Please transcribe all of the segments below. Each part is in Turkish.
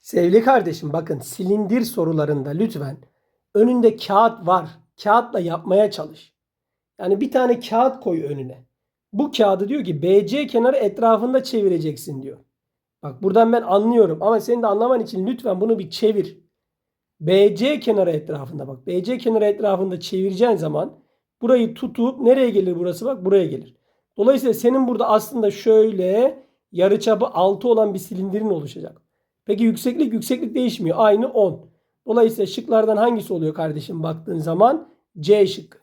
Sevgili kardeşim bakın silindir sorularında lütfen önünde kağıt var. Kağıtla yapmaya çalış. Yani bir tane kağıt koy önüne. Bu kağıdı diyor ki BC kenarı etrafında çevireceksin diyor. Bak buradan ben anlıyorum ama senin de anlaman için lütfen bunu bir çevir. BC kenarı etrafında bak. BC kenarı etrafında çevireceğin zaman burayı tutup nereye gelir burası bak buraya gelir. Dolayısıyla senin burada aslında şöyle yarıçapı 6 olan bir silindirin oluşacak. Peki yükseklik yükseklik değişmiyor. Aynı 10. Dolayısıyla şıklardan hangisi oluyor kardeşim baktığın zaman? C şıkkı.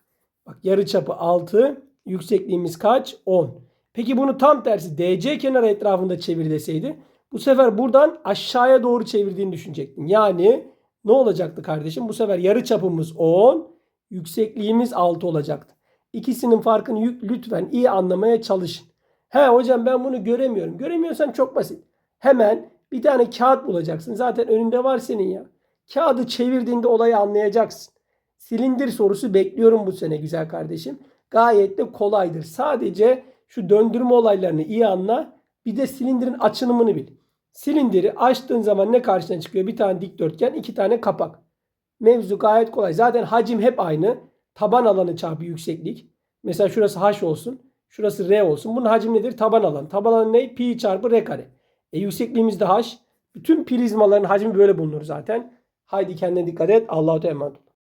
Bak yarıçapı 6, yüksekliğimiz kaç? 10. Peki bunu tam tersi DC kenarı etrafında çevir deseydi bu sefer buradan aşağıya doğru çevirdiğini düşünecektin. Yani ne olacaktı kardeşim? Bu sefer yarıçapımız 10, yüksekliğimiz 6 olacaktı. İkisinin farkını lütfen iyi anlamaya çalışın. He hocam ben bunu göremiyorum. Göremiyorsan çok basit. Hemen bir tane kağıt bulacaksın. Zaten önünde var senin ya. Kağıdı çevirdiğinde olayı anlayacaksın. Silindir sorusu bekliyorum bu sene güzel kardeşim. Gayet de kolaydır. Sadece şu döndürme olaylarını iyi anla. Bir de silindirin açınımını bil. Silindiri açtığın zaman ne karşına çıkıyor? Bir tane dikdörtgen, iki tane kapak. Mevzu gayet kolay. Zaten hacim hep aynı. Taban alanı çarpı yükseklik. Mesela şurası h olsun. Şurası r olsun. Bunun hacmi nedir? Taban alanı. Taban alanı ne? Pi çarpı r kare. E yüksekliğimiz de h. Bütün prizmaların hacmi böyle bulunur zaten. Haydi kendine dikkat et. Allah'a emanet.